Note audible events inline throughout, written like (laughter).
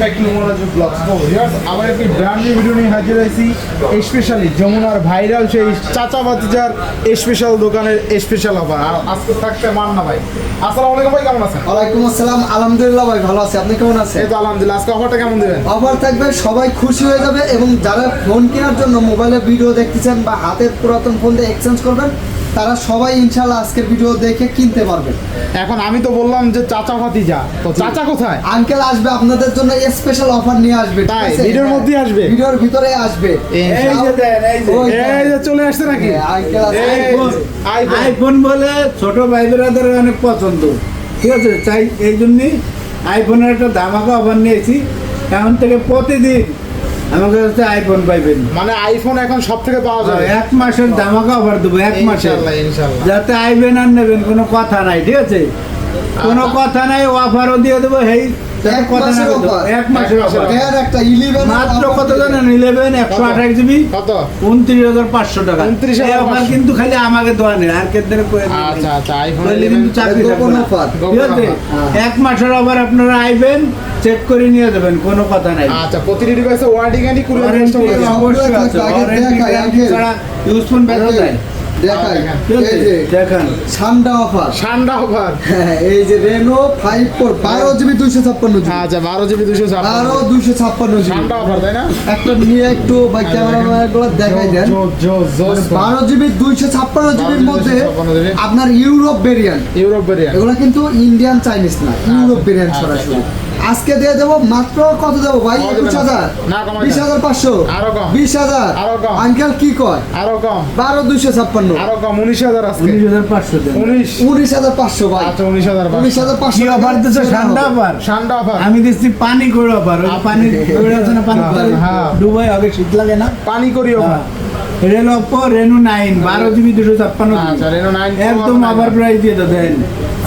Back to Monojog blogs তো viewers আবার একটি ব্র্যান্ড নিউ ভিডিও নিয়ে হাজির হয়েছি স্পেশালি যমুনার ভাইরাল সেই চাচা বাতিজার স্পেশাল দোকানের স্পেশাল অফার আর আজকে থাকতে মান্না ভাই। আসসালামু আলাইকুম ভাই কেমন আছেন? ওয়ালাইকুম আসসালাম আলহামদুলিল্লাহ ভাই ভালো আছি। আপনি কেমন আছেন? এই তো আলহামদুলিল্লাহ আজকে অফারটা কেমন দেবেন? অফার থাকবে সবাই খুশি হয়ে যাবে এবং যারা ফোন কেনার জন্য মোবাইলে ভিডিও দেখতেছেন বা হাতের পুরাতন ফোন দিয়ে এক্সচেঞ্জ করবেন তারা সবাই ইনশাল্লাহ আজকের ভিডিও দেখে কিনতে পারবে এখন আমি তো বললাম যে চাচা ভাতিজা তো চাচা কোথায় আঙ্কেল আসবে আপনাদের জন্য স্পেশাল অফার নিয়ে আসবে তাই? ভিডিওর হ্যাঁ, মধ্যেই আসবে? ভিডিওর ভিতরে আসবে এই যে দেন, এই যে। এই যে চলে আসছে নাকি হ্যাঁ, আঙ্কেল। আইফোন। আইফোন। আইফোন বলে ছোট ভাই বোনেদের অনেক পছন্দ ঠিক আছে তাই এই জন্যই আইফোনের একটা ধামাকা অফার নিয়েছি এখন থেকে প্রতিদিন আমাকে কাছে আইফোন পাইবেন। মানে আইফোন এখন সব থেকে পাওয়া যাবে। এক মাসের ধামাকা অফার দেবো এক মাসের যাতে আইবেন আর নেবেন কোনো কথা নাই ঠিক আছে? কোনো কথা নাই অফারও দিয়ে দেবো হেই। এক কথা না মাসের এক মাসের অফার এর একটা 11 মাত্র কত জানেন? ইলেভেন একশো কত? আঠাশ জিবি? কত? উনত্রিশ হাজার পাঁচশো টাকা। 29,500 এই অফার কিন্তু খালি আমাকে দেওয়া নেই। আর কেদের করে আচ্ছা আচ্ছা আইফোন কিন্তু চাকরি গোপন থাকবে না। offer। ঠিক আছে? হ্যাঁ। এক মাসের আবার আপনারা আইবেন চেক করে নিয়ে যাবেন কোনো কথা নাই। আচ্ছা প্রতিটি ডিভাইসে ওয়ারেন্টি গ্যারান্টি। অবশ্যই আছে। ছাড়া ইউজফোন বেরো দেয় দেখাই ঠিক আছে এই যে দেখান। ঠান্ডা অফার। ঠান্ডা অফার। হ্যাঁ এই যে রেনো ফাইভ ফোর বারো জিবি দুইশো ছাপ্পান্ন আচ্ছা বারো জিবি দুশো বারো দুইশো ছাপ্পান্ন জিবি। অফার তাই না? একটা নিয়ে একটু বা ক্যামেরা দেখাই দেন। জোস, জোস, জোস। বারো জিবি দুইশো ছাপ্পান্ন জিবির মধ্যে আপনার ইউরোপ ভেরিয়েন্ট ইউরোপ ভেরিয়েন্ট এগুলো কিন্তু ইন্ডিয়ান চাইনিজ না ইউরোপ ভেরিয়েন্ট আচ্ছা, সরাসরি। আচ্ছা। আজকে দিয়ে দেবো মাত্র কত দেবো ভাই? একুশ হাজার। বিশ। হাজার পাঁচশো। বিশ হাজার। আরও কম। আঙ্কেল কি কয়? আরও কম। বারো দুইশো ছাপ্পান্ন। আরও কম উনিশ হাজার আজকে। উনিশ হাজার পাঁচশো উনিশ। উনিশ হাজার পাঁচশো ভাই। আচ্ছা উনিশ হাজার উনিশ হাজার পাঁচশো অফার দিচ্ছে ঠান্ডা অফার ঠান্ডা অফার আমি দিচ্ছি পানি করে অফার পানি করে আছে না পানি করে হ্যাঁ। ডুবাই আগে শীত লাগে না? পানি করি অফার রেল অপো রেনু নাইন বারো জিবি দুশো ছাপ্পান্ন আচ্ছা একদম আবার প্রাইস দিয়ে দেন।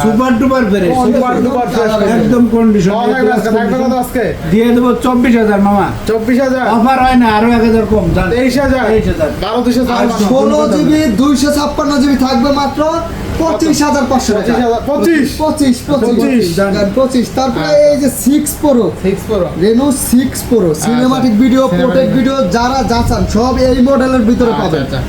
Super duper fresh super duper fresh একদম কন্ডিশন দিয়ে দেবো চব্বিশ হাজার মামা। চব্বিশ হাজার? অফার হয় না আরও এক হাজার কম। তেইশ হাজার? তেইশ হাজার। বারো দুশো ষোলো জিবি দুইশো ছাপ্পান্ন জিবি থাকবে মাত্র পঁচিশ হাজার পাঁচশো টাকা। পঁচিশ পঁচিশ। পঁচিশ পঁচিশ তারপরে। এই যে six pro six pro Reno six pro cinematic video protect video যারা যাচান সব এই মডেলের ভিতরে আচ্ছা, পাবেন। আচ্ছা।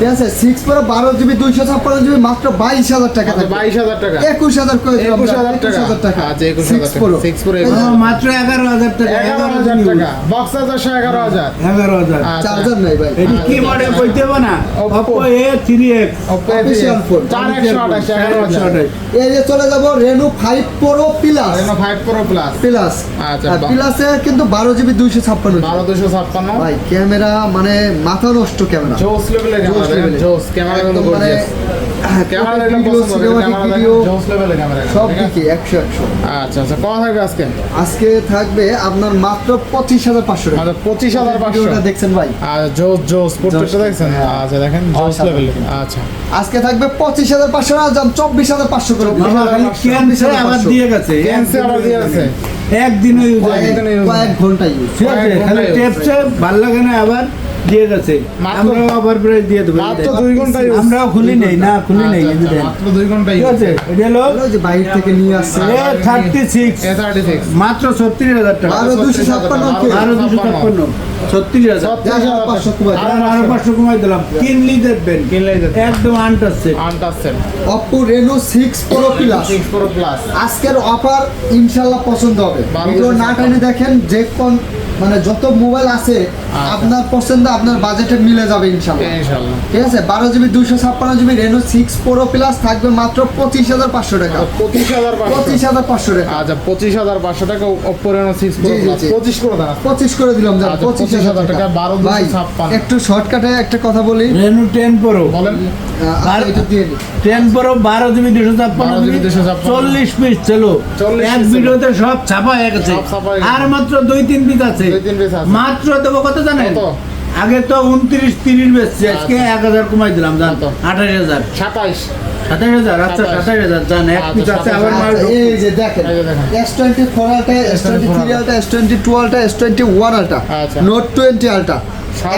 ঠিক আছে সিক্স প্রো বারো জিবি দুইশো ছাপ্পান্ন জিবি মাত্র বাইশ হাজার টাকা বাইশ হাজার টাকা। একুশ হাজার করে একুশ হাজার টাকা। টাকা। আচ্ছা, একুশ হাজার প্রো। Six Pro এই যে মামা, মাত্র এগারো হাজার টাকা এগারো হাজার টাকা। বক্স চারশো এগারো হাজার। এগারো হাজার। চার্জার নাই ভাই। এটি কি মডেল কইতে হবে না? Oppo A three X Oppo Official phone। চার একশো আঠাশ এগারো হাজার। এই যে চলে যাব Reno five pro plus Reno five pro plus plus আচ্ছা, প্লাসে কিন্তু বারো জিবি দুইশো ছাপ্পান্ন। বারো দুশো ছাপ্পান্ন। ভাই ক্যামেরা মানে মাথা নষ্ট ক্যামেরা। জোস লেভেলের ক্যামেরা Joss level এর। জোস ক্যামেরা কিন্তু মানে গর্জিয়াস ক্যামেরা দেখলে পছন্দ হবে সিনেমাটিক ক্যামেরা ভিডিও জোস লেভেলের ক্যামেরা সব দিকে একশো একশো। আচ্ছা আচ্ছা কত থাকবে আজকে। আজকে থাকবে আপনার মাত্র পঁচিশ হাজার পাঁচশো টাকা। আচ্ছা পঁচিশ হাজার পাঁচশো। ভিডিওটা দেখছেন ভাই। আচ্ছা জোস জোস প্রত্যেকটা দেখছেন? হ্যাঁ। আচ্ছা দেখেন জোস অসাধারণ। আচ্ছা। আজকে থাকবে পঁচিশ হাজার পাঁচশো না চব্বিশ হাজার পাঁচশো করে। আবার দিয়ে গেছে। আবার দিয়ে একদিনও ইউজ কয়েক- ঘণ্টা ইউজ ঠিক আছে খালি টেপছে ভালো লাগে না আবার। দিয়ে গেছে আমরাও আবার প্রাইস দিয়ে দেবো। মাত্র দুই ঘণ্টা। আমরাও খুলি নেই না খুলি নেই আচ্ছা, কিন্তু আচ্ছা, মাত্র দুই ঘণ্টা ঠিক আছে এটা হলো যে বাইরে থেকে নিয়ে আসছে। এ থার্টি সিক্স মাত্র ছত্রিশ হাজার টাকা। বারো দুশো ছাপ্পান্ন? বারো দুশো ছাপ্পান্ন। ছত্রিশ হাজার। ছত্রিশ হাজার হাজার পাঁচশো কমাই আরও পাঁচশো কমাই দিলাম। কিনলি দেখবেন। কিনলেই একদম আনটাচ্ছে untouched Oppo Reno six pro plus six pro plus আজকের অফার ইনশাল্লাহ পছন্দ হবে। ভিডিও না ছাপ্পান্ন। দেখেন যে কোন মানে যত মোবাইল আছে আপনার পছন্দ আপনার বাজেটে মিলে যাবে ইনশাল্লাহ। ইনশাআল্লাহ ঠিক আছে? বারো জিবি দুইশো ছাপ্পান্ন GB Reno six pro plus থাকবে মাত্র পঁচিশ হাজার পাঁচশো টাকা। পঁচিশ হাজার পাঁচশো। হাজার পাঁচশো টাকা। আচ্ছা পঁচিশ হাজার পাঁচশো টাকা ওপো রেনো সিক্স। পঁচিশ করে দেন পঁচিশ করে দিলাম আচ্ছা, পঁচিশ হাজার টাকা। বারো ভাই ছাপ্পান্ন। একটু শর্টকাটে একটা কথা বলি। রেনু টেন প্রো বলেন। দিই। টেন প্রো বারো জিবি দুশো ছাপ্পান্ন জিবি 256 চল্লিশ পিস ছিল এক ভিডিওতে সব ছাপা সব ছাপা হয়ে গেছে। আর মাত্র দুই তিন পিস আছে। মাত্র দেবো কত জানেন? আগে তো উনত্রিশ তিরিশ বেশি আজকে আচ্ছা। এক হাজার কমাই দিলাম জান। তো আঠাশ হাজার। সাতাইশ। সাতাশ হাজার? আচ্ছা সাতাশ। হাজার জান এক পিস আছে আবার মাল এই যে দেখেন এই যে দেখেন। S twenty four ultra S twenty three ultra S twenty two ultra S twenty one ultra. Note twenty ultra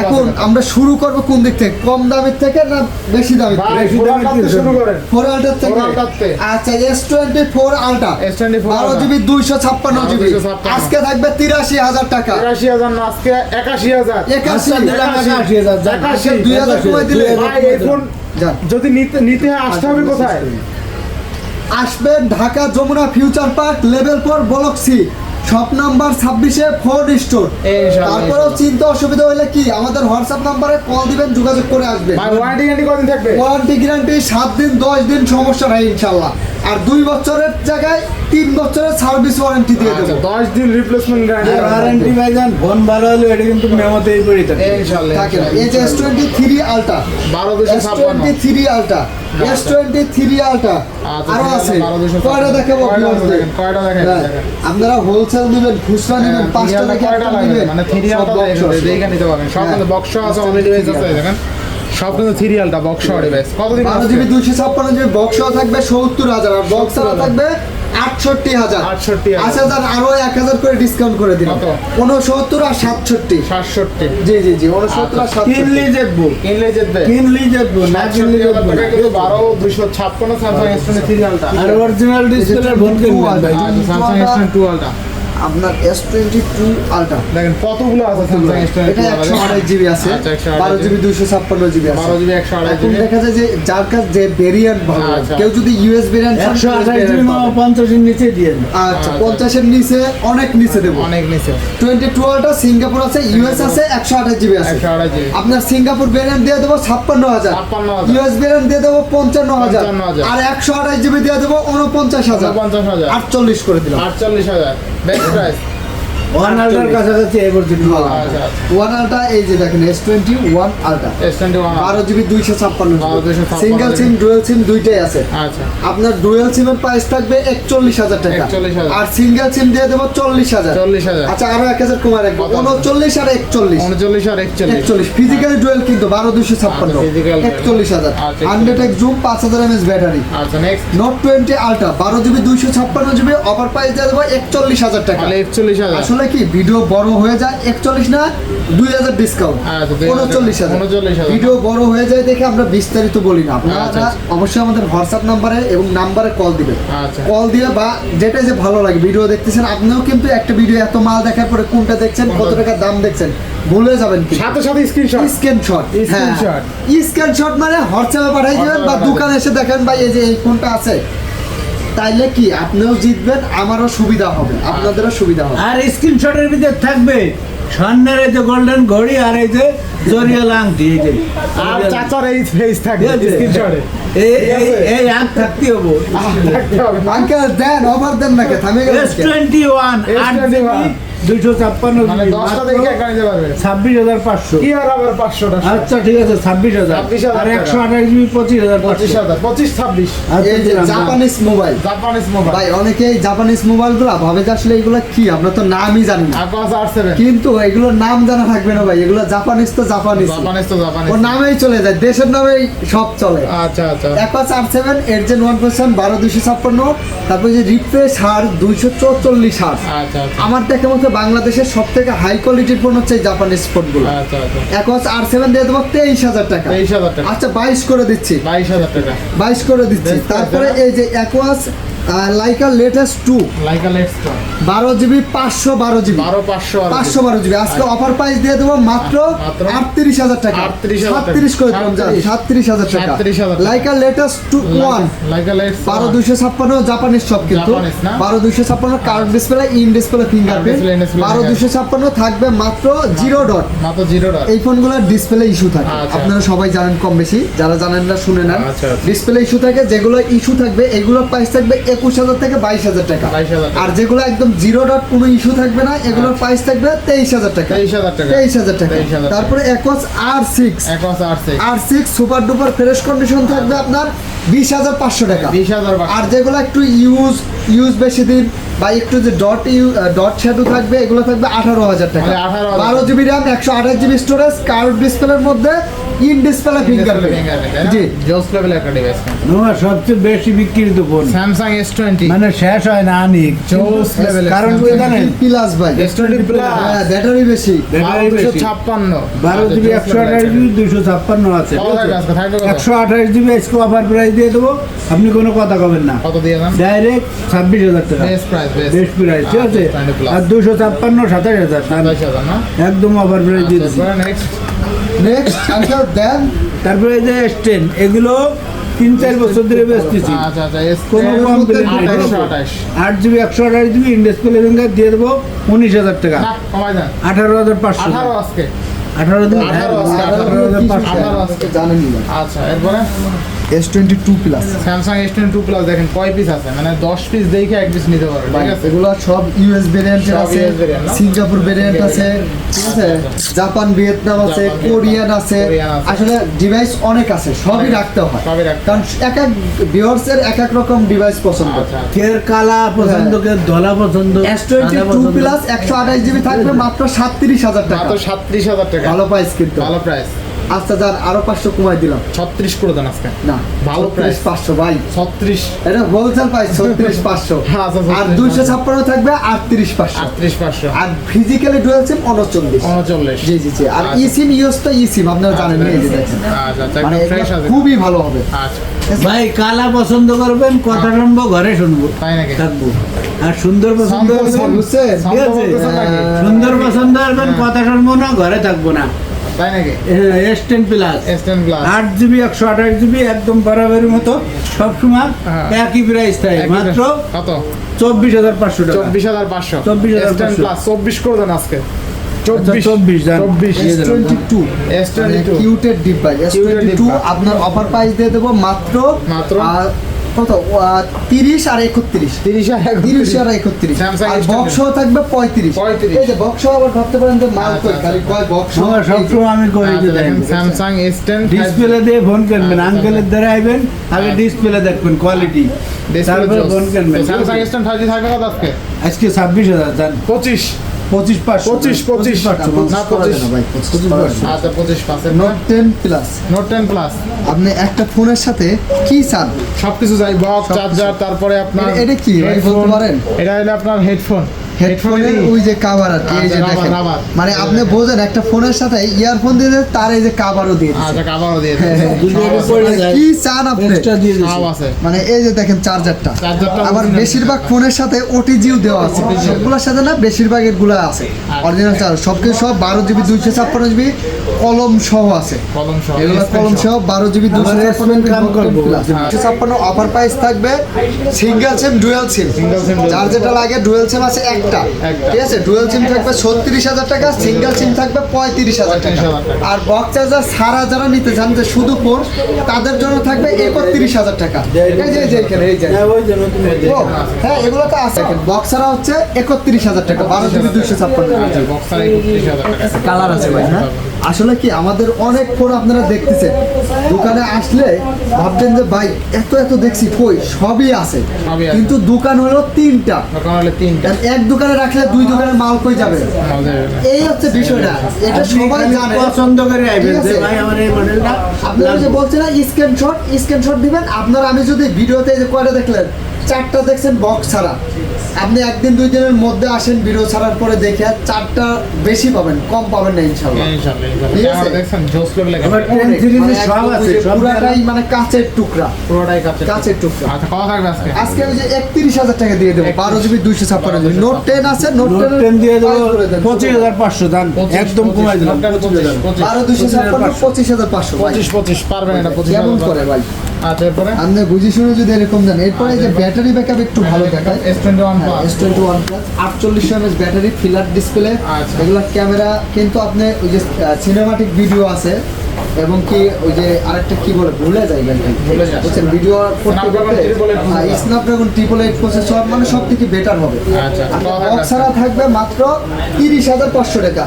এখন আমরা শুরু করব কোন দিক থেকে? কম দামের থেকে না বেশি দামের থেকে? শুরু করেন। ফোর আল্টার থেকে? 4। আচ্ছা S twenty four ultra S24 বারো Ultra। জিবি দুইশো ছাপ্পান্ন জিবি আজকে থাকবে তিরাশি হাজার টাকা। একাশি হাজার না আজকে একাশি হাজার। একাশি আচ্ছা, দিলাম একাশি। হাজার, যাক। একাশি। দুই হাজার কমাই দিলে। ভাই এই ফোন। যদি নিতে নিতে আসতে হবে কোথায়? আসবেন Dhaka Jamuna future park level four block C. Shop number ছাব্বিশে ফোর স্টোর তারপরেও চিন্তা অসুবিধা হলে কি? আমাদের হোয়াটসঅ্যাপ নাম্বারে কল দিবেন যোগাযোগ করে আসবেন। ওয়ারেন্টি গ্যারান্টি কদিন থাকবে? ওয়ারেন্টি গ্যারান্টি সাত দিন দশ দিন সমস্যা নাই ইনশাল্লাহ আর দুই বছরের জায়গায় তিন বছরের সার্ভিস ওয়ারেন্টি দিয়ে আচ্ছা দেবো। দশ দিন রিপ্লেসমেন্ট গ্যারান্টি ওয়ারেন্টি ভাইজান ফোন ভালো হলে এটা কিন্তু মেমোতেই পড়ে থাকে ইনশাআল্লাহ থাকে না। এই যে এস টোয়েন্টি থ্রি আলটা বারো দুশো S twenty three ultra S twenty three ultra আচ্ছা, আরও আছে কয়টা দেখাবো কয়টা দেখেন, হ্যাঁ, দেখেন। আপনারা হোলসেল নেবেন খুচরা নেবেন পাঁচটা দেখে মানে থ্রি আলটা দেখে নিতে পারবেন। সব হ্যাঁ। বক্স আছে অনেক ডিভাইস আছে দেখেন। সব কিন্তু থ্রি আলটা বক্স ডিভাইস কতদিন বারো জিবি দুইশো ছাপ্পান্ন জিবি বক্স থাকবে সত্তর হাজার। আর বক্স 70,000 থাকবে আটষট্টি হাজার। 68,000 আচ্ছা হাজার আরও এক হাজার করে ডিসকাউন্ট করে কত? উনসত্তর আর সাতষট্টি। সাতষট্টি। জি জি জি উনসত্তর আর সাতষট্টি। কিনলেই দেখব কিনলে জিতবে কিনলেই দেখব না কিনলে দেখব কিন্তু বারো দুশো ছাপ্পান্ন Samsung S twenty three ultra আর অরিজিনাল ডিসপ্লে ভাই। আচ্ছা Samsung S twenty two ultra. আপনার এস টোয়েন্টি টু আলট্রা দেখেন কতগুলো আছে স্যামসাং এস এটা একশো আড়াই জিবি আছে। আচ্ছা একশো বারো জিবি। দুইশো ছাপ্পান্ন জিবি আছে। বারো জিবি একশো আড়াই জিবি। দেখা যায় যে যার কাছে যে ভেরিয়েন্ট ভালো আচ্ছা। কেউ যদি ইউএস ভেরিয়েন্ট একশো আঠাশ জিবি পঞ্চাশের নিচে দিয়ে দেন। আচ্ছা আচ্ছা। পঞ্চাশের নিচে অনেক নিচে দেবো। অনেক নিচে। টোয়েন্টি টুয়েলভটা সিঙ্গাপুর আছে ইউএস আছে একশো আঠাশ জিবি আছে। একশো আড়াই জিবি। আপনার সিঙ্গাপুর ভেরিয়েন্ট দিয়ে দেবো ছাপ্পান্ন হাজার। 56,000 ইউএস ভেরিয়েন্ট দিয়ে দেবো পঞ্চান্ন হাজার। 55,000 আর একশো আঠাশ জিবি দিয়ে দেবো উনপঞ্চাশ হাজার। পঞ্চাশ হাজার। আটচল্লিশ করে দিলাম। আটচল্লিশ হাজার। বেস্ট প্রাইস ওয়ান আল্ট্রার কাছাকাছি এই পর্যন্ত ওয়ান আলটা এই যে দেখেন S twenty one ultra S twenty one বারো জিবি দুইশো ছাপ্পান্ন সিঙ্গেল সিম ডুয়েল সিম দুইটাই আছে। আচ্ছা। আপনার ডুয়েল সিমের প্রাইস থাকবে একচল্লিশ হাজার টাকা। আর সিঙ্গেল সিম দিয়ে দেবো চল্লিশ হাজার। চল্লিশ হাজার। আচ্ছা আরও এক হাজার কমায় রাখব। উনচল্লিশ আর একচল্লিশ। উনচল্লিশ আর একচল্লিশ। একচল্লিশ। ফিজিক্যাল ডুয়েল কিন্তু বারো দুশো ছাপ্পান্ন। physical dual। একচল্লিশ হাজার। হান্ড্রেড এক জুম পাঁচ হাজার এমএস ব্যাটারি আচ্ছা নেক্সট নোট টোয়েন্টি আলট্রা বারো জিবি দুইশো ছাপ্পান্ন জিবি অফার প্রাইস দিয়ে দেবো একচল্লিশ হাজার টাকা। একচল্লিশ হাজার। আসলে কি ভিডিও বড় হয়ে যায়? একচল্লিশ না দুই হাজার ডিসকাউন্ট আচ্ছা, 2000 উনচল্লিশ হাজার। ভিডিও বড় হয়ে যায় দেখে আমরা বিস্তারিত বলি না। আপনারা আচ্ছা, অবশ্যই আমাদের হোয়াটসঅ্যাপ নাম্বারে এবং নাম্বারে কল দিবেন। আচ্ছা। কল দিয়ে বা যেটা যে ভালো লাগে ভিডিও দেখতেছেন আপনিও কিন্তু একটা ভিডিও এত মাল দেখার পরে কোনটা দেখছেন কত কোনটা- টাকা দাম দেখছেন ভুলে যাবেন কি? সাথে সাথে স্ক্রিনশট স্ক্রিনশট Screenshot। স্ক্রিনশট মানে হোয়াটসঅ্যাপে পাঠিয়ে দিবেন বা দোকানে এসে দেখেন ভাই এই যে এই ফোনটা আছে? তাইলে কি আপনিও জিতবেন আমারও সুবিধা হবে আপনাদেরও সুবিধা হবে। আর স্ক্রিনশটের ভিতরে থাকবে স্বর্ণের এই যে গোল্ডেন ঘড়ি আর এই যে জরিয়াল আংটি এই যে আর চাচার এই ফেস থাকবে স্ক্রিনশটে। এই এই- আগ থাকতে হবে। আঙ্কেল দেন ওভার দেন নাকি থামে গেল এস টোয়েন্টি ওয়ান আট S21 দুইশো ছাপ্পান্ন মানে ছাব্বিশ হাজার পাঁচশো। কি আর আবার পাঁচশোটা? আচ্ছা ঠিক আছে ছাব্বিশ হাজার। আর একশো আঠাশ জিবি পঁচিশ হাজার পঁচিশ। হাজার পঁচিশ ছাব্বিশ। জাপানিজ মোবাইল জাপানিজ মোবাইল ভাই অনেকেই জাপানিজ মোবাইলগুলা ভাবে যে আসলে এগুলো কি? আমরা তো নামই জানি না। কিন্তু এগুলোর নাম জানা থাকবে না ভাই। এগুলো জাপানিজ তো জাপানিজ জাপানিজ তো জাপানিজ ওর নামেই চলে যায়। দেশের নামেই সব চলে। আচ্ছা আচ্ছা। একপাশ আর সেভেন এর ওয়ান পার্সেন্ট বারো দুশো ছাপ্পান্ন তারপর যে রিফ্রেশ হার দুইশো চৌচল্লিশ হার। আমার দেখা মতো বাংলাদেশের সব থেকে হাই কোয়ালিটির ফোন হচ্ছে জাপানি আচ্ছা আচ্ছা। আর সেভেন দিয়ে দেবো তেইশ হাজার টাকা। তেইশ হাজার টাকা। আচ্ছা বাইশ করে দিচ্ছি। বাইশ হাজার টাকা। বাইশ করে দিচ্ছি। তারপরে এই যে Aquos Leica latest two Leica Leitz বারো জিবি পাঁচশো বারো জিবি। বারো পাঁচশো পাঁচশো বারো জিবি। আজকে অফার প্রাইস দিয়ে দেবো মাত্র আটত্রিশ হাজার টাকা। সাতত্রিশ করে দিলাম সাতত্রিশ হাজার টাকা। Laika latest two one Laika বারো দুইশো ছাপ্পান্ন জাপানিজ সব কিন্তু। বারো ছাপ্পান্ন card display in display fingerprint বারো ছাপ্পান্ন থাকবে মাত্র জিরো ডট মাত্র জিরো ডট এই ফোনগুলোর ডিসপ্লে ইস্যু থাকে। আচ্ছা। আপনারা সবাই জানেন কম বেশি। যারা জানেন না শুনে নেন। আচ্ছা, আচ্ছা। ডিসপ্লে ইস্যু থাকে যেগুলো ইস্যু থাকবে এগুলোর প্রাইস থাকবে একুশ হাজার থেকে বাইশ হাজার টাকা। আর যেগুলো একদম জিরো ডট কোনো ইস্যু থাকবে না এগুলোর প্রাইস থাকবে তেইশ হাজার টাকা। 23,000 টাকা। তেইশ হাজার টাকা। তারপরে X R six R six super duper fresh condition থাকবে আপনার বিশ হাজার পাঁচশো টাকা। বিশ হাজার আর যেগুলো একটু ইউজ ইউজ বেশি দিন বা একটু যে ডট ইউ ডট শ্যাডো থাকবে এগুলো থাকবে আঠারো হাজার টাকা। 18,000 বারো জিবি র্যাম একশো আঠাশ জিবি স্টোরেজ কার্ভ ডিসপ্লের মধ্যে ইন ডিসপ্লে ফিঙ্গারপ্রিন্ট জি। জোস লেভেল একটা ডিভাইস আমার সবচেয়ে বেশি বিক্রিত ফোন। স্যামসাং এস টোয়েন্টি মানে শেষ হয় না আনি জোস লেভেল কারণ কি জানেন? প্লাস ভাই। এস টোয়েন্টি প্লাস হ্যাঁ ব্যাটারি বেশি। ব্যাটারি দুশো বেশি। ছাপ্পান্ন। বারো জিবি আছে। আজকে? অফার প্রাইস দিয়ে দেবো। আপনি কোনো কথা কবেন না। কত দিয়ে দাম ডাইরেক্ট ছাব্বিশ হাজার টাকা। Best price best best price ঠিক আছে? আর না? একদম অফার প্রাইস দিয়ে দেবো। নেক্সট নেক্সট আনসার দেন তারপরে যে স্টেন এগুলো তিন চার বছর ধরে বেচতেছি আচ্ছা আচ্ছা কোনো কমপ্লেন আট জিবি একশো আঠাশ জিবি ফিঙ্গার দিয়ে দেবো উনিশ হাজার টাকা। আঠারো হাজার পাঁচশো। আজকে। আঠারো দিন আঠারো আছে, আঠারো হাজার পাঁচশো। আঠারো আছে। জানেনই না আচ্ছা এরপরে? S twenty two plus Samsung S twenty two plus দেখেন কয় পিস আছে? মানে দশ পিস দেখে এক পিস নিতে পারবে ঠিক আছে? এগুলো সব ইউএস ভেরিয়েন্টের আছে US variant না? সিঙ্গাপুর ভেরিয়েন্ট আছে ঠিক আছে? জাপান ভিয়েতনাম আছে কোরিয়ান আছে। আসলে ডিভাইস অনেক আছে সবই রাখতে হয়। সবই রাখতে কারণ এক এক ভিউয়ার্সের এক এক রকম ডিভাইস পছন্দ। আচ্ছা কের কালা পছন্দ কের ধলা পছন্দ এস টোয়েন্টি টু প্লাস একশো আঠাশ জিবি থাকবে মাত্র সাতত্রিশ হাজার টাকা। মাত্র সাতত্রিশ হাজার টাকা। ভালো প্রাইস কিন্তু। ভালো প্রাইস আচ্ছা যান আরও পাঁচশো কমাই দিলাম। ছত্রিশ করে দেন আজকে। না ভালো প্রাইস পাঁচশো ভাই। ছত্রিশ। এটা হোলসেল প্রাইস (laughs) ছত্রিশ পাঁচশো। আচ্ছা, আর দুইশো ছাপ্পান্ন থাকবে আটত্রিশ পাঁচশো। আটত্রিশ পাঁচশো। আর ফিজিক্যালি ডুয়েল সিম উনচল্লিশ। উনচল্লিশ। জি জি জি। আর ই সিম ইউজ তো ই সিম আপনারা জানেন না, যে দেখেন। আচ্ছা আচ্ছা মানে খুবই ভালো হবে। আচ্ছা। ভাই কালা পছন্দ করবেন কথা শুনব ঘরে শুনব। তাই নাকি? থাকব। আর সুন্দর পছন্দ বুঝছেন ঠিক আছে? সুন্দর পছন্দ করবেন হ্যাঁ। কথা শুনব না ঘরে থাকব না। তাই নাকি? S ten plus S ten plus আট জিবি একশো আঠাশ জিবি একদম বরাবরের মতো সবসময়। একই প্রাইস তাই মাত্র কত? চব্বিশ হাজার পাঁচশো টাকা। চব্বিশ হাজার পাঁচশো। 24,500 প্লাস চব্বিশ করে দেন আজকে। চব্বিশ। চব্বিশ চব্বিশ। টোয়েন্টি টু আপনার অফার প্রাইস দিয়ে দেবো মাত্র মাত্র? কত? তিরিশ আর একত্রিশ। তিরিশ হাজার তিরিশ আর একত্রিশ। Samsung আর বক্স থাকবে পঁয়ত্রিশ। 35 এই যে বক্স আবার ভাবতে পারেন যে মাল আচ্ছা, কই আচ্ছা। খালি কয় বক্স সবসময় আমি করে দিতে দেখেন স্যামসাং এস টেন ডিসপ্লে দিয়ে ফোন করবেন আচ্ছা, আঙ্কেলের দ্বারা আইবেন আগে ডিসপ্লে দেখবেন কোয়ালিটি তারপরে ফোন করবেন স্যামসাং এস টেন জি থাকবে কত আজকে? আজকে ছাব্বিশ হাজার পঁচিশ। পঁচিশ পাঁচশো। পঁচিশ, পঁচিশ। পাঁচশো না, পঁচিশ। ভাই পঁচিশ পঁচিশ। পাঁচশো। আচ্ছা note ten plus note ten plus আপনি একটা ফোনের সাথে কি চান? সবকিছু যাই বক্স চার্জার তারপরে আপনার এটা- কি? বলতে পারেন? এটা হলো আপনার হেডফোন হেডফোনের ওই যে কাভার আর কি এই যে আচ্ছা, দেখেন। মানে আপনি বোঝেন একটা ফোনের সাথে ইয়ারফোন দিয়ে তার এই যে কাভারও দিয়ে আচ্ছা কাবারও দিয়ে হ্যাঁ, হ্যাঁ। মানে যায় কি চান আপনি? এক্সট্রা দিয়ে দিচ্ছি মানে এই যে দেখেন চার্জারটা চার্জারটা আবার বেশিরভাগ ফোনের সাথে ওটিজিও দেওয়া আছে। সবগুলোর সাথে না বেশিরভাগেরগুলো আছে। অরিজিনাল চার্জ সব কিছু সব বারো জিবি দুইশো ছাপ্পান্ন জিবি কলম সহ আছে। কলম সহ। এগুলো বারো জিবি দুশো ছাপ্পান্ন অফার প্রাইস থাকবে সিঙ্গেল সিম ডুয়েল সিম যার যেটা লাগে ডুয়েল সিম আছে একটা একটা। ঠিক আছে ডুয়েল সিম থাকবে ছত্রিশ হাজার টাকা সিঙ্গেল সিম থাকবে পঁয়ত্রিশ হাজার টাকা। আর বক্স চার্জার সারা যারা নিতে চান যে শুধু ফোন তাদের জন্য থাকবে একত্রিশ হাজার টাকা। এই যে যে এখানে এই যে। হ্যাঁ, হ্যাঁ এগুলো তো আছে। বক্সারা হচ্ছে একত্রিশ হাজার টাকা বারো জিবি দুশো ছাপ্পান্ন। কালার আছে ভাই হ্যাঁ? আসলে কি আমাদের অনেক ফোন আপনারা দেখতেছেন। দোকানে আসলে ভাবছেন যে ভাই এত এত দেখছি কই? সবই আছে। কিন্তু দোকান হলো তিনটা। দোকান হলে তিনটা। এক দোকানে রাখলে দুই দোকানে মাল কই যাবে? এই হচ্ছে বিষয়টা। এটা সবাই জানে। পছন্দ করে আইবেন যে আছে। ভাই আমার এই মডেলটা আপনারা যে বলছেন না স্ক্রিনশট স্ক্রিনশট দিবেন। আপনারা আমি যদি ভিডিওতে যে কয়টা দেখলেন চারটা দেখছেন বক্স ছাড়া। আপনি একদিন দুই দিনের মধ্যে আসেন ভিডিও ছাড়ার পরে দেখে চারটা বেশি পাবেন কম পাবেন না ইনশাআল্লাহ। মানে পুরাটাই মানে কাঁচের টুকরা। পুরোটাই কাঁচের টুকরা। আচ্ছা কত থাকবে আজকে? ওই যে একত্রিশ হাজার টাকা দিয়ে দেবো বারো জিবি দুইশো ছাপ্পান্ন জিবি। নোট টেন আছে নোট টেন দিয়ে দেবো পঁচিশ হাজার পাঁচশো দাম একদম পঁচিশ, কমাই দিলাম। হাজার বারো দুইশো ছাপ্পান্ন পঁচিশ। হাজার পাঁচশো পঁচিশ পঁচিশ পারবেন এটা পঁচিশ কেমন করে ভাই? আচ্ছা এরপরে আপনি বুঝি শুনে যদি এরকম দেন এরপরে যে ব্যাটারি ব্যাকআপ একটু ভালো দেখায়। S twenty one S twenty one plus আটচল্লিশ এমএস ব্যাটারি ফিলার ডিসপ্লে এগুলো ক্যামেরা কিন্তু আপনি ওই যে সিনেমাটিক ভিডিও আছে এবং কি ওই যে আরেকটা কি বলে ভুলে ভাই যায়। বুঝছেন video Snapdragon 888 Snapdragon triple eight processor মানে সব থেকে বেটার হবে। আচ্ছা? বক্স ছাড়া থাকবে মাত্র তিরিশ হাজার পাঁচশো টাকা।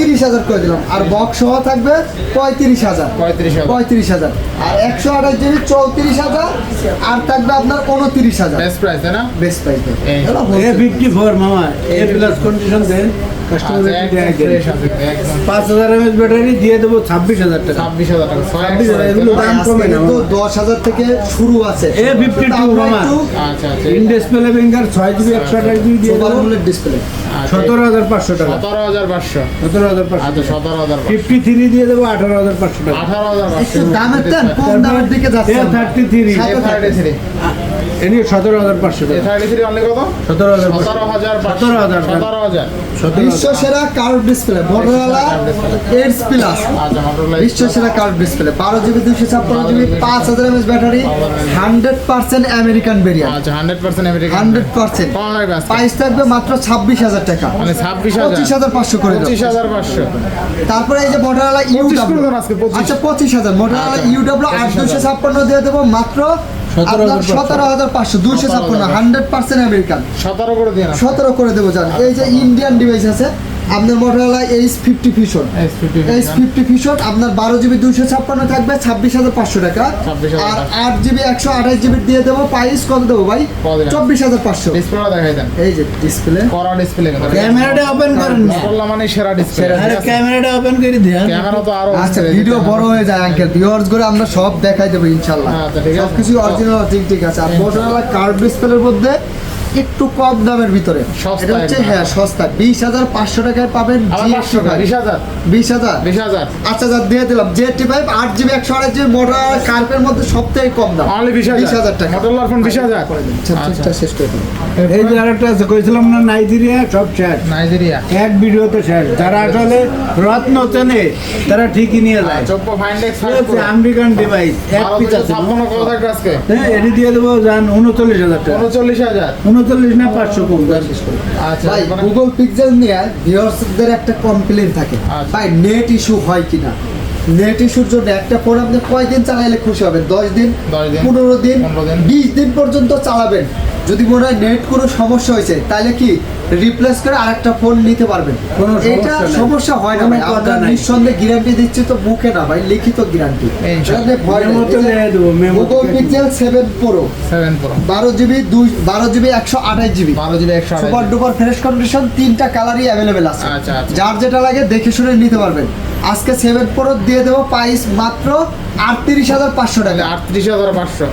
তিরিশ হাজার করে দিলাম। আর বক্স সহ থাকবে পঁয়ত্রিশ হাজার। পঁয়ত্রিশ হাজার। পঁয়ত্রিশ হাজার। আর একশো আঠাশ জিবি চৌত্রিশ হাজার। আর থাকবে আপনার উনত্রিশ হাজার। বেস্ট প্রাইস তাই না? Best price A fifty four মামা। এ প্লাস কন্ডিশন দেন। আচ্ছা, পাঁচ হাজার এমএচ ব্যাটারি দিয়ে দেবো ছাব্বিশ হাজার টাকা। ছাব্বিশ হাজার টাকা ছয় ছাব্বিশ হাজার, এগুলো দাম কমে না দশ হাজার থেকে শুরু আছে। এ ফিফটি টু আচ্ছা আচ্ছা ইন ডিসপ্লে ফিঙ্গার ছয় জিবি একশো আঠাশ জিবি দিয়ে দেবো। ডিসপ্লে সতেরো হাজার পাঁচশো টাকা। সতেরো হাজার পাঁচশো। সতেরো হাজার পাঁচশো আচ্ছা সতেরো হাজার ফিফটি থ্রি দিয়ে দেবো আঠারো হাজার পাঁচশো টাকা। আঠারো হাজার দামের কম দামের দিকে যাচ্ছে। থার্টি থ্রি থার্টি থ্রি এটি সতেরো হাজার পাঁচশো থার্টি থ্রি অনলি কত সতেরো হাজার সতেরো হাজার সতেরো হাজার সতেরো হাজার। বিশ্ব সেরা curve display Motorola eights plus আচ্ছা বিশ্ব সেরা কার্ভ ডিসপ্লে বারো জিবি দুশো ছাপ্পান্ন জিবি পাঁচ হাজার MS battery hundred percent American variant আচ্ছা hundred percent American hundred percent কম রাখবে আজকে? প্রাইস থাকবে মাত্র ছাব্বিশ হাজার টাকা। মানে ছাব্বিশ হাজার। পঁচিশ হাজার পাঁচশো করে পঁচিশ হাজার পাঁচশো। তারপরে এই যে মোটরোলা ইউ। আচ্ছা পঁচিশ হাজার। মোটরোলা আচ্ছা, ইউ ডাব্লিউ আট দুশো ছাপ্পান্ন দিয়ে দেবো মাত্র সতেরো হাজার পাঁচশো। সতেরো ছাপ্পান্ন হান্ড্রেড পার্সেন্ট আমেরিকান সতেরো করে দেবো জান। এই যে ইন্ডিয়ান ডিভাইস আছে আপনার Motorola H fifty fusion H fifty fusion আপনার বারো জিবি দুশো ছাপ্পান্ন থাকবে ছাব্বিশ হাজার পাঁচশো টাকা। আর আট জিবি একশো আঠাশ জিবি দিয়ে দেবো প্রাইস কত দেবো ভাই? চব্বিশ হাজার পাঁচশো। এই যে ডিসপ্লে করা ডিসপ্লে ক্যামেরাটা ওপেন করেন না। মানে সেরা ডিসপ্লে ক্যামেরাটা ওপেন করে দেন। ক্যামেরা তো আরও আচ্ছা ভিডিও বড় হয়ে যায় আঙ্কেল ভিউয়ার্স করে আমরা সব দেখাই দেবো ইনশাল্লাহ। আছে। সবকিছু অরিজিনাল ঠিক ঠিক আছে। আর মোটরোলা কার্ভ ডিসপ্লের মধ্যে একটু কম দামের ভিতরে। এটা হচ্ছে হ্যাঁ সস্তা বিশ হাজার পাঁচশো টাকায় পাবেন আবার GT পাঁচশো ভাই। বিশ হাজার। বিশ হাজার? বিশ হাজার। আচ্ছা যা দিয়ে দিলাম। জেটি ফাইভ আট জিবি একশো আঠাশ জিবি মোটর কার্পের মধ্যে সব থেকে কম দাম। বিশ বিশ হাজার টাকা। মোটরলার ফোন বিশ হাজার। আচ্ছা, আচ্ছা। শেষ করে দিন। এই যে আরেকটা আছে কইছিলাম না নাইজেরিয়া সব শেষ। নাইজেরিয়া। এক ভিডিওতে শেষ। যারা আসলে রত্ন চেনে তারা ঠিকই নিয়ে যায় চোপ্পো ফাইন্ডেক্স আমেরিকান ডিভাইস এক পিস আছে। হ্যাঁ এটি দিয়ে দেবো যান উনচল্লিশ হাজার টাকা। উনচল্লিশ হাজার। উনচল্লিশ না পাঁচশো আচ্ছা গুগল পিক্সেল নিয়ে ভিউয়ার্সদের একটা কমপ্লেন থাকে। আচ্ছা। ভাই নেট ইস্যু হয় কিনা? নেট ইস্যুর জন্য একটা ফোন আপনি কয়দিন চালাইলে খুশি হবেন? দশ দিন পনেরো দিন পনেরো দিন। বিশ দিন পর্যন্ত চালাবেন। যদি মনে হয় নেট কোনো সমস্যা হয়েছে তাহলে কি রিপ্লেস করে আরেকটা ফোন নিতে পারবেন। এটা সমস্যা হয় না ভাই। আমরা নিঃসন্দেহে গ্যারান্টি দিচ্ছি তো মুখে না ভাই লিখিত guarantee Google Pixel seven pro seven pro বারো জিবি দুই বারো জিবি একশো আঠাশ জিবি বারো জিবি একশো আঠাশ সুপার ডুপার ফ্রেশ কন্ডিশন তিনটা কালারই অ্যাভেলেবেল আছে। আচ্ছা, আচ্ছা। যার যেটা লাগে দেখে শুনে নিতে পারবেন। আজকে সেভেন প্রো দিয়ে দেবো প্রাইস মাত্র আটত্রিশ হাজার পাঁচশো টাকা। আটত্রিশ হাজার পাঁচশো।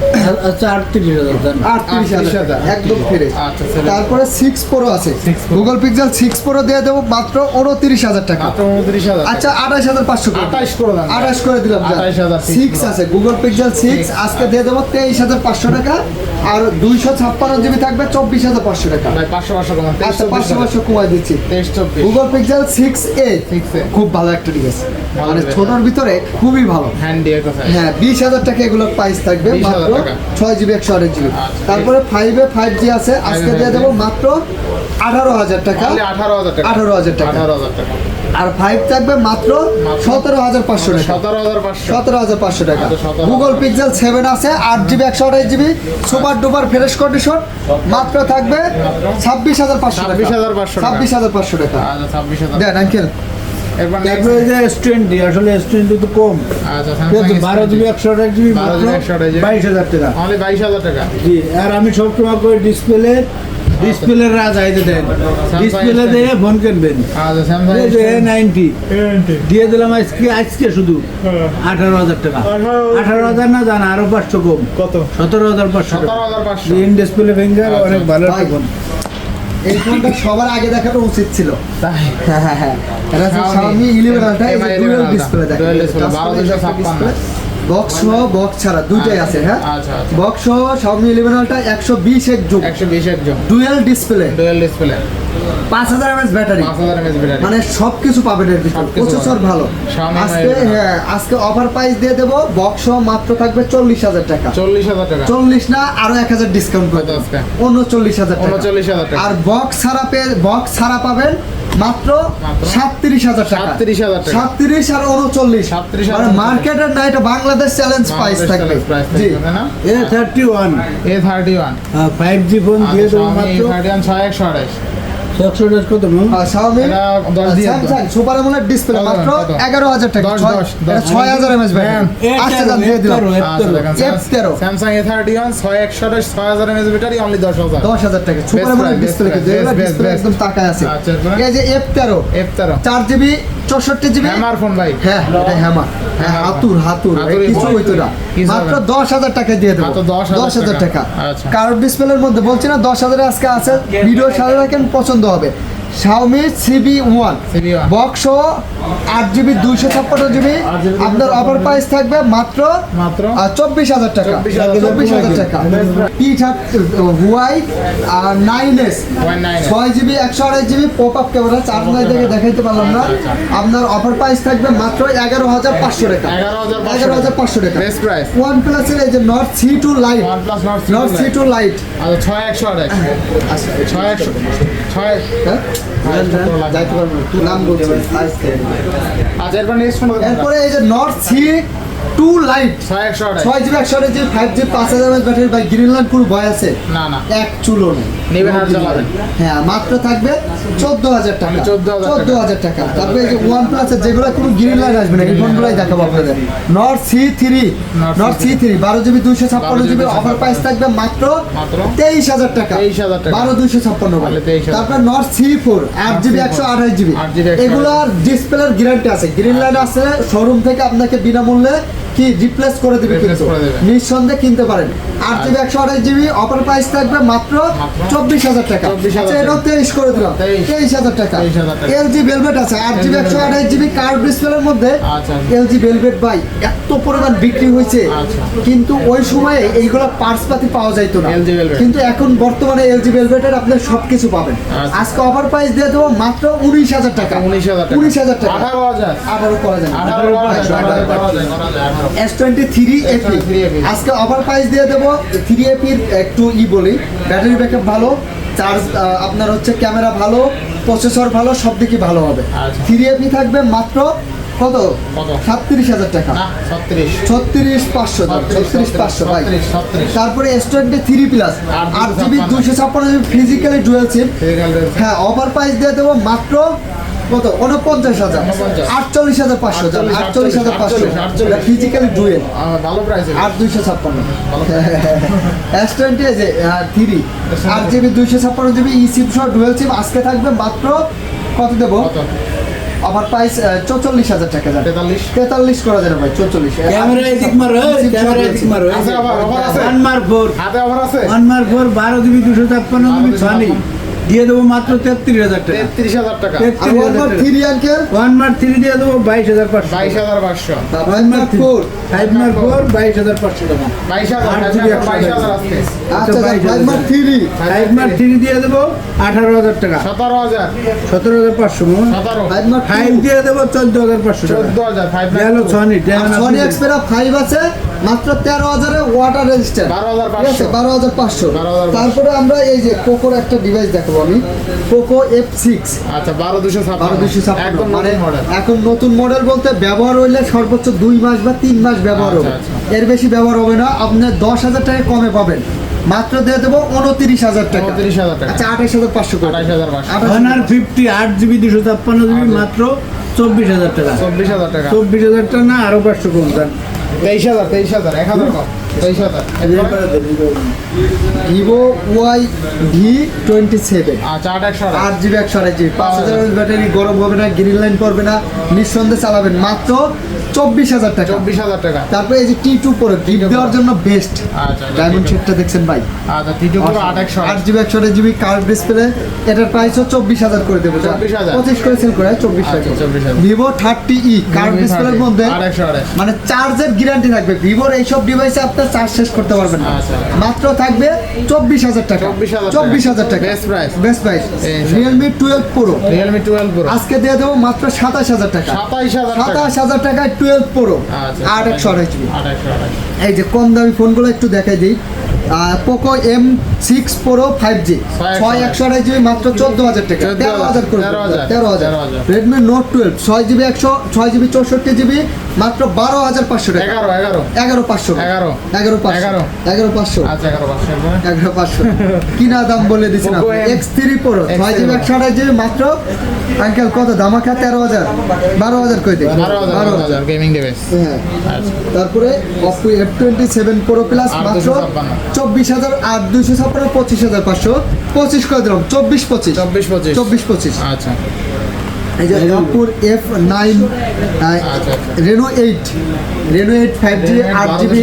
আচ্ছা আটত্রিশ হাজার। আটত্রিশ 38,000 হাজার। একদম ফ্রেশ আচ্ছা, তারপরে সিক্স প্রো আছে। 6 Pro। Google Pixel six pro দিয়ে দেবো মাত্র উনত্রিশ হাজার টাকা। উনত্রিশ হাজার আচ্ছা আঠাশ হাজার পাঁচশো আঠাশ করে আঠাশ করে দিলাম 28,000 six সিক্স আছে গুগল পিক্সেল সিক্স আজকে দিয়ে দেবো তেইশ হাজার পাঁচশো টাকা আর দুইশো ছাপ্পান্ন জিবি থাকবে চব্বিশ হাজার পাঁচশো টাকা। ভাই পাঁচশো পাঁচশো কমান। তেইশ আচ্ছা পাঁচশো হাজার। পাঁচশো কমাই দিচ্ছি। গুগল পিক্সেল সিক্স এ 6A খুব ভালো একটা ডিভাইস মানে ছোটর ভিতরে খুবই ভালো। হ্যাঁ বিশ হাজার টাকা এগুলোর প্রাইস থাকবে মাত্র। ছয় জিবি একশো আঠাশ জিবি। আচ্ছা, তারপরে ফাইভে ফাইভ জি আছে আজকে 5G দিয়ে দেবো মাত্র আঠারো হাজার টাকা। আঠারো হাজার টাকা। 18,000 টাকা। আঠারো হাজার টাকা। আর ফাইভ থাকবে মাত্র সতেরো হাজার পাঁচশো টাকা। সতেরো হাজার পাঁচশো। হাজার পাঁচশো টাকা। 17,000 গুগল পিক্সেল সেভেন আছে আট জিবি একশো আঠাশ GB super duper fresh condition মাত্র থাকবে ছাব্বিশ হাজার পাঁচশো টাকা। 26,500 টাকা। ছাব্বিশ হাজার পাঁচশো টাকা। আচ্ছা ছাব্বিশ হাজার। দেন আঙ্কেল তারপরে যে এস টোয়েন্টি আসলে এস টোয়েন্টি তো কম। আচ্ছা বারো জিবি একশো আঠাশ জিবি 12 GB 128 GB বাইশ হাজার টাকা। বাইশ হাজার টাকা। জি আর আমি সবসময় করে ডিসপ্লে ডিসপ্লে রাজ আইতে দেন। ডিসপ্লে দিয়ে ফোন কিনবেন। স্যামসাং এই যে এ নাইনটি দিয়ে দিলাম আজকে আজকে শুধু আঠারো হাজার টাকা। আঠারো। হাজার না জানা আরও পাঁচশো কম। কত? সতেরো হাজার পাঁচশো ইন ডিসপ্লে ফিঙ্গার আচ্ছা, অনেক ভালো একটা ফোন এই ফোনটা সবার আগে দেখানো উচিত ছিল। তাই? হ্যাঁ হ্যাঁ হ্যাঁ। এটা Xiaomi Xiaomi 11 আলট্রা এই MI যে 11 ডুয়াল আলট্রা, ডিসপ্লে 1256 বক্স সহ বক্স ছাড়া দুইটাই আছে হ্যাঁ? আচ্ছা আচ্ছা বক্স সহ Xiaomi 11 আলট্রা 120 এক যুগ। একশো বিশ একজন dual display dual display 5000 mAh battery পাঁচ হাজার এমএস ব্যাটারি মানে সবকিছু পাবেন এর ভিতরে। প্রসেসর ভালো। আজকে হ্যাঁ আজকে অফার প্রাইস দিয়ে দেবো। বক্স সহ মাত্র থাকবে 40000 টাকা। চল্লিশ হাজার টাকা। 40 না আরও 1000 ডিসকাউন্ট করে কত আজকে? 39000 টাকা। উনচল্লিশ হাজার টাকা। আর বক্স ছাড়া পেয়ে বক্স ছাড়া পাবেন মাত্র? সাতত্রিশ হাজার টাকা। 37,000 টাকা। সাতত্রিশ আর উনচল্লিশ সাতত্রিশ মানে মার্কেটের না এটা বাংলাদেশ চ্যালেঞ্জ প্রাইস থাকবে। জি। না? A thirty one A thirty one five G phone দিয়ে দেবো মাত্র। থার্টি ওয়ান ছয় একশো আঠাশ। সুপার আমোলেড ডিসপ্লে মাত্র এগারো হাজার টাকা। ছয়- হাজার এমএস ম্যাম, দাম দিয়ে দিলাম। দেখেন, F13 Samsung A thirty one ছয় একশো ছয় হাজার এমএস ব্যাটারি অনলি দশ হাজার। দশ হাজার টাকা। সুপার ডিসপ্লে কিন্তু. একদম আছে। আচ্ছা? এই যে এফ তেরো। এফ তেরো। চার জিবি চৌষট্টি জিবি? হ্যামার ফোন ভাই। হ্যাঁ এটা হ্যামার। হ্যাঁ হ্যাঁ, হাতুর হাতুর। কিছু। হইতো না। মাত্র দশ হাজার টাকা দিয়ে দেবো। মাত্র 10,000 দশ হাজার টাকা। আচ্ছা। কার্ভ ডিসপ্লের মধ্যে বলছি না দশ হাজারে আজকে আছে। ভিডিও সাথে রাখেন পছন্দ হবে। Xiaomi CB one CB1 box আট জিবি দুইশো ছাপ্পান্ন জিবি আপনার অফার প্রাইস থাকবে মাত্র মাত্র চব্বিশ হাজার টাকা। 24,000 চব্বিশ হাজার টাকা। P Huawei R nine S ছয় জিবি একশো আড়াই GB pop up camera charge নাই দেখে দেখাইতে পারলাম না। আপনার অফার প্রাইস থাকবে মাত্র এগারো হাজার পাঁচশো টাকা। 11,500 এগারো হাজার পাঁচশো টাকা। ওয়ান প্লাসের এই যে Nord C two lite OnePlus Nord C2 Nord C Lite। Two lite আচ্ছা ছয় একশো আঠাশ ছয় একশো ছয় হ্যাঁ? যাইতে পারব না। নাম বলছি আচ্ছা এরপর নেক্সট এরপরে এই যে নর্থ সি টু লাইট ছয় একশো ছয় জিবি একশো জিবি ফাইভ জিবি পাঁচ হাজার ব্যাটারি বা কোনো ভয় আছে। না না। এক চুলো নেই। হ্যাঁ মাত্র থাকবে চোদ্দ হাজার টাকা। চোদ্দ হাজার টাকা। তারপরে যে ওয়ান প্লাসের যেগুলো কোনো গ্রিন লাইন আসবে না এই ফোনগুলোই দেখাবো আপনাদের। Nord C three Nord C three বারো জিবি দুইশো ছাপ্পান্ন জিবি অফার প্রাইস থাকবে মাত্র তেইশ হাজার টাকা। 23,000 টাকা। বারো দুইশো ছাপ্পান্ন তাহলে 23,000 তারপর নট সি ফোর আট জিবি একশো আঠাশ জিবি 8 GB 128 এগুলোর ডিসপ্লের গ্যারান্টি আছে। গ্রিন লাইন আছে শোরুম থেকে আপনাকে বিনামূল্যে কি রিপ্লেস করে দিবে। নিঃসন্দেহে কিনতে পারেন আট জিবি একশো আঠাশ জিবি অফার প্রাইস থাকবে মাত্র চব্বিশ হাজার টাকা। আচ্ছা এটাও তেইশ করে দিলাম। তেইশ। হাজার টাকা। 23,000 টাকা। এলজি ভেলভেট আছে। আট জিবি একশো আঠাশ জিবি কার্ড ডিসপ্লের মধ্যে আচ্ছা। এলজি ভেলভেট বাই এত পরিমাণ বিক্রি হয়েছে। আচ্ছা। কিন্তু ওই সময়ে এইগুলো পার্টস পাতি পাওয়া যাইতো না। কিন্তু এখন বর্তমানে এল এলজি ভেলভেটের আপনি সবকিছু পাবেন। আচ্ছা। আজকে অফার প্রাইস দিয়ে দেবো মাত্র উনিশ হাজার টাকা। উনিশ হাজার টাকা। উনিশ হাজার টাকা। আঠারো করা যায়। এস টোয়েন্টি থ্রি এপি S23 FE আজকে অফার প্রাইস দিয়ে দেবো থ্রি এপির একটু ই বলি। ব্যাটারি ব্যাকআপ ভালো চার্জ আপনার হচ্ছে ক্যামেরা ভালো প্রসেসর ভালো সব দিকে ভালো হবে। আচ্ছা। থ্রি এপি থাকবে মাত্র কত? সাতত্রিশ হাজার টাকা। ছত্রিশ। পাঁচশো ছত্রিশ পাঁচশো ভাই। তারপরে এস টোয়েন্টি থ্রি প্লাস আট জিবি। দুশো ছাপ্পান্ন জিবি ফিজিক্যালি ডুয়েল সিম হ্যাঁ অফার প্রাইস দিয়ে দেবো মাত্র কত? উনপঞ্চাশ হাজার। আটচল্লিশ হাজার পাঁচশো আটচল্লিশ, আটচল্লিশ হাজার পাঁচশো। ফিজিক্যালি ডুয়েল ভালো প্রাইস আট দুইশো ছাপ্পান্ন। (laughs) এস টোয়েন্টি যে থ্রি আট জিবি দুইশো ছাপ্পান্ন জিবি ই সিম সহ ডুয়েল সিম আজকে থাকবে মাত্র কত দেবো? আমার প্রাইস চৌচল্লিশ হাজার টাকা যাবে। তেতাল্লিশ। তেতাল্লিশ করা যাবে ভাই চৌচল্লিশ। ক্যামেরা এদিক মারো এই, ক্যামেরা এদিক মারো। আছে আবার আছে? ওয়ান মার ফোর হাতে অফার আছে। ওয়ান মার ফোর বারো জিবি দুশো ছাপ্পান্ন জিবি 12 ছানি দিয়ে দেবো মাত্র তেত্রিশ হাজার টাকা। তেত্রিশ হাজার টাকা। আর ওয়ান মার থ্রি আঙ্কেল ওয়ান মার থ্রি দিয়ে দেবো বাইশ হাজার পাঁচশো বাইশ হাজার পাঁচশো। ওয়ান মার ফোর ফাইভ মার ফোর বাইশ হাজার পাঁচশো টাকা। বাইশ হাজার বাইশ হাজার, একশো বাইশ হাজার টাকা। আজকে আচ্ছা ফাইভ মার থ্রি ফাইভ মার থ্রি দিয়ে দেবো আঠারো হাজার টাকা। সতেরো হাজার। সতেরো হাজার পাঁচশো মন ফাইভ দিয়ে দেবো চোদ্দ হাজার পাঁচশো চোদ্দ হাজার ফাইভ গেল এক্সপেরা ফাইভ আছে মাত্র তেরো হাজারে ওয়াটার রেজিস্টার বারো হাজার বারো হাজার পাঁচশো। তারপরে আমরা এই যে পোকোর একটা ডিভাইস দেখাবো আমি। পোকো এফ সিক্স আচ্ছা বারো দুশো বারো দুশো একদম মানে এখন নতুন মডেল বলতে ব্যবহার হইলে সর্বোচ্চ দুই মাস বা তিন মাস ব্যবহার আচ্ছা, হবে। আচ্ছা। এর বেশি ব্যবহার হবে না। আপনার দশ হাজার টাকা কমে পাবেন। মাত্র দিয়ে দেবো উনত্রিশ হাজার টাকা। 29,000 টাকা। আচ্ছা আঠাশ হাজার পাঁচশো আঠাশ হাজার পাঁচশো। ফিফটি আট জিবি দুশো ছাপ্পান্ন জিবি মাত্র চব্বিশ হাজার টাকা। চব্বিশ হাজার টাকা। চব্বিশ হাজার টাকা না আরও পাঁচশো কম তেইশ হাজার তেইশ হাজার এক হাজার কম। তেইশ হাজার Vivo Y V twenty seven আট একশো আট জিবি একশো আড়াই জিবি। পাঁচ হাজার ব্যাটারি গরম হবে না গ্রিন লাইন পড়বে না নিঃসন্দেহে চালাবেন। মাত্র চব্বিশ হাজার টাকা। চব্বিশ হাজার টাকা। তারপরে এই যে টি টু পরে গিফট দেওয়ার জন্য বেস্ট আচ্ছা ডায়মন্ড সেটটা দেখছেন ভাই। আচ্ছা তিনটে পুরো আট একশো আট। জিবি একশো আড়াই জিবি কার্ড ডিসপ্লে এটার প্রাইস চব্বিশ হাজার করে দেবো। 24,000 পঁচিশ করে সেল করে চব্বিশ আচ্ছা, 24,000 ভিভো থার্টি ই কার্ড ডিসপ্লের মধ্যে মানে চার্জের গ্যারান্টি থাকবে। ভিভোর এইসব ডিভাইসে আপনার চার্জ শেষ করতে পারবেন না। আচ্ছা। মাত্র থাকবে চব্বিশ হাজার টাকা। 24,000 টাকা। চব্বিশ হাজার টাকা। Best price। Best price Realme twelve pro Realme twelve pro আজকে দিয়ে দেবো মাত্র সাতাশ হাজার টাকা। সাতাইশ হাজার টাকা। সাতাশ হাজার টাকায় টুয়েলভ প্রো আচ্ছা আট একশো আঠাশ জিবি এই যে কম দামি ফোনগুলো একটু দেখাই দিই। Poco M six pro five G ছয় একশো আঠাশ জিবি মাত্র চোদ্দ হাজার টাকা। তেরো হাজার করে তেরো হাজার। রেডমি নোট টুয়েলভ ছয় জিবি একশো ছয় জিবি চৌষট্টি জিবি মাত্র বারো হাজার পাঁচশো টাকা। এগারো এগারো। এগারো পাঁচশো। এগারো। এগারো এগারো। এগারো পাঁচশো। আচ্ছা এগারো পাঁচশো এগারো পাঁচশো। কিনা দাম বলে দিচ্ছেন এক্স থ্রি প্রো ছয় জিবি একশো আঠাশ জিবি মাত্র আঙ্কেল কত? দামাখা তেরো হাজার। বারো হাজার কই দিই বারো হাজার গেমিং ডিভাইস হ্যাঁ। আচ্ছা। তারপরে Oppo F twenty seven pro plus মাত্র চব্বিশ হাজার আট দুশো ছাপ্পান্ন পঁচিশ হাজার পাঁচশো। পঁচিশ করে দিলাম? চব্বিশ পঁচিশ। চব্বিশ পঁচিশ। চব্বিশ পঁচিশ। আচ্ছা। এই যে অপোর এফ নাইন আচ্ছা। Reno eight Reno eight five G আট জিবি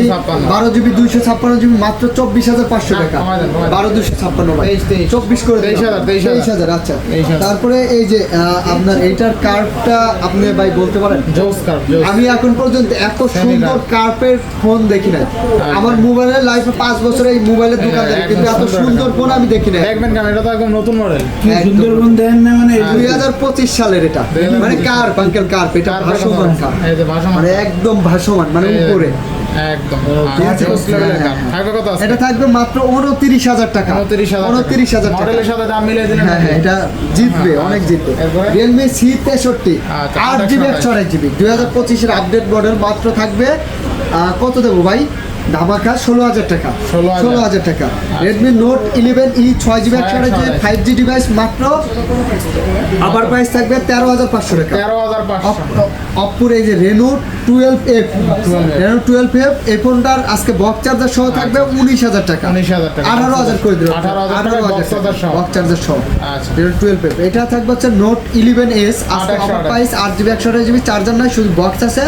বারো জিবি দুইশো ছাপ্পান্ন জিবি মাত্র চব্বিশ হাজার পাঁচশো টাকা। কমায় দেন। বারো দুশো ছাপ্পান্ন। চব্বিশ করে তেইশ হাজার, আচ্ছা। তারপরে এই যে আপনার এইটার কার্ভটা আপনি ভাই বলতে পারেন? আমি এখন পর্যন্ত এত সুন্দর। কার্পের ফোন দেখি নাই। আমার মোবাইলের লাইফে পাঁচ বছরে এই মোবাইলের হ্যাঁ, দোকান কিন্তু এত সুন্দর সুন্দর ফোন আমি দেখি নাই। দেখবেন কেন? এটা তো একদম নতুন মডেল একদম। সুন্দরবন দেন না মানে দুই হাজার পঁচিশ সালের। এটা। মানে কার আঙ্কেল কার্প এটা ভাসমান মানে একদম ভাসমান মানে উপরে। একদম। ঠিক আছে? জোস লেভেলের কার। থাকবে কত আছে? এটা থাকবে মাত্র উনত্রিশ হাজার টাকা। উনত্রিশ হাজার টাকা। দাম মিলিয়ে হ্যাঁ হ্যাঁ এটা জিতবে অনেক। জিতবে। রিয়েলমি সি তেষট্টি আচ্ছা, আট জিবি একশো আড়াই জিবি দুই হাজার পঁচিশের আপডেট মডেল মাত্র থাকবে। আহ, কত দেবো ভাই? ধামাকা ষোলো হাজার টাকা। ষোলো হাজার। টাকা। রেডমি নোট ইলেভেন ই ছয় জিবি একশো 628 ফাইভ জি ডিভাইস মাত্র আবার প্রাইস থাকবে তেরো হাজার পাঁচশো টাকা। তেরো হাজার অপুর এই যে Reno twelve F Reno twelve F এই ফোনটার আজকে বক্স চার্জার সহ থাকবে উনিশ হাজার টাকা। 19,000 টাকা। আঠারো হাজার করে দিল 18,000 টাকা box charger সহ। বক্স চার্জার সহ। আচ্ছা। রেনো টুয়েলভ এফ এটা থাকবে হচ্ছে নোট ইলেভেন এস আজকে অফার প্রাইস আট জিবি একশো আঠাশ জিবি চার্জার নয় শুধু বক্স আছে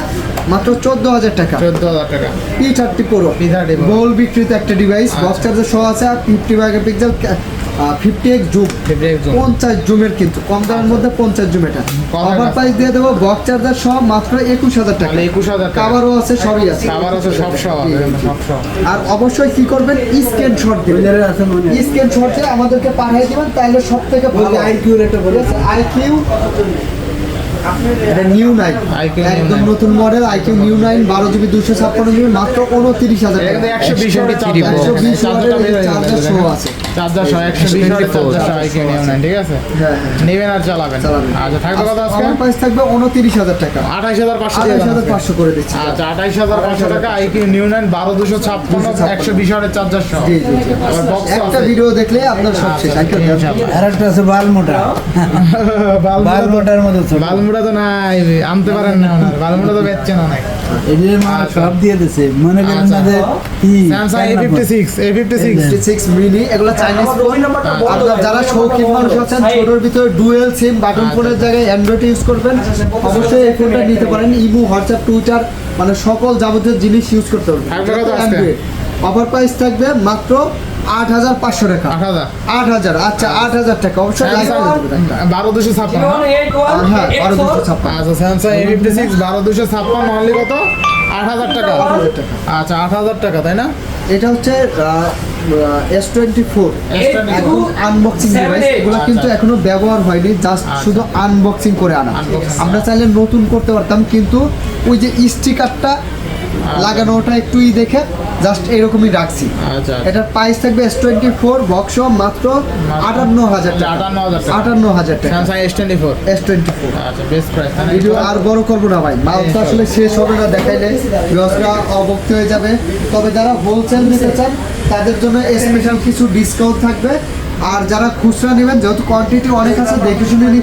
মাত্র চোদ্দ হাজার টাকা। চোদ্দ হাজার টাকা। পি থার্টি প্রো P30 বিক্রিত একটা ডিভাইস বক্স আচ্ছা। চার্জার সহ আছে আর fifty megapixel fifty X zoom. পঞ্চাশ জুমের কিন্তু কম দামের মধ্যে পঞ্চাশ জুম এটা। টাকা? প্রাইস দিয়ে দেবো বক্স চার্জার সহ মাত্র একুশ হাজার টাকা। একুশ হাজার টাকা। কাভারও আছে সবই আছে। সব সব আর অবশ্যই কি করবেন? স্ক্যান শট দিবেন। স্ক্যান শট দিয়ে আমাদেরকে পাঠিয়ে দিবেন তাহলে সব থেকে ভালো। IQ-র একটা বলে। আইকিউ এটা নিউ নাইন। একদম নতুন মডেল আইকিউ নিউ নাইন বারো জিবি দুশো ছাপ্পান্ন জিবি মাত্র উনত্রিশ হাজার টাকা। একশো বিশ চার্জার বের হয়ে চার্জার যাবে, সহ দেখেন। আছে। চার্জার সহ একশো বিশ ওয়াটের চার্জার সহ আইকিউ নিউ নাইন ঠিক আছে? হ্যাঁ নেবেন আর চালাবেন। চালাবেন। আচ্ছা থাকবে কত আজকে? প্রাইস থাকবে উনত্রিশ হাজার টাকা। আঠাইশ হাজার পাঁচশো আঠাশ হাজার পাঁচশো করে দিচ্ছি। আচ্ছা আঠাইশ হাজার পাঁচশো টাকা আইকিউ নিউ নাইন বারো দুশো ছাপ্পান্ন একশো বিশ ওয়াটের চার্জার সহ। জি জি জি। আবার বক্স একটা ভিডিও দেখলে আপনার সব শেষ। আর একটা আছে মতো বালমুড়া তো নাই আনতে পারেন না ওনার বালমুড়া তো বেচছেন অনেক। এই যে মা সব দিয়ে দিছে মনে করেন আচ্ছা। না যে Samsung A fifty six A fifty six six mini এগুলো চাইনিজ ফোন আপনার যারা শৌখিন মানুষ আছেন ছোটোর ভিতরে ডুয়েল সিম বাটন ফোনের জায়গায় অ্যান্ড্রয়েড ইউজ করবেন। অবশ্যই এই ফোনটা নিতে পারেন। ইমো হোয়াটসঅ্যাপ টুইটার মানে সকল যাবতীয় জিনিস ইউজ করতে পারবেন। অফার প্রাইস থাকবে মাত্র আট হাজার পাঁচশো টাকা। আট হাজার। আট হাজার আচ্ছা আট হাজার টাকা। অবশ্যই। বারো দুশো ছাপ্পান্ন। হ্যাঁ বারো দুশো ছাপ্পান্ন। আচ্ছা স্যামসাং এ ফিফটি সিক্স বারো দুশো ছাপ্পান্ন অনলি কত? আট হাজার টাকা। আচ্ছা আট হাজার টাকা তাই না? এটা হচ্ছে এস টোয়েন্টি ফোর এখন আনবক্সিং ডিভাইস এগুলো কিন্তু এখনও ব্যবহার হয়নি জাস্ট আচ্ছা। শুধু আনবক্সিং করে আনা। আমরা চাইলে নতুন করতে পারতাম কিন্তু ওই যে স্টিকারটা আচ্ছা। লাগানোটা একটু ই দেখে জাস্ট এরকমই রাখছি। আচ্ছা এটার প্রাইস থাকবে এস টোয়েন্টি ফোর বক্স মাত্র আটান্ন হাজার টাকা। আটান্ন হাজার টাকা। S twenty four S twenty four আচ্ছা বেস্ট প্রাইস ভিডিও আর বড় করব না ভাই। মাল তো আসলে শেষ হবে না দেখাইলে। ভিউয়ার্সরা অবক্ত হয়ে যাবে। তবে যারা হোলসেল নিতে চান তাদের জন্য স্পেশাল কিছু ডিসকাউন্ট থাকবে। আর যারা খুচরা নেবেন যেহেতু কোয়ান্টিটি অনেক আছে দেখে শুনে নিতে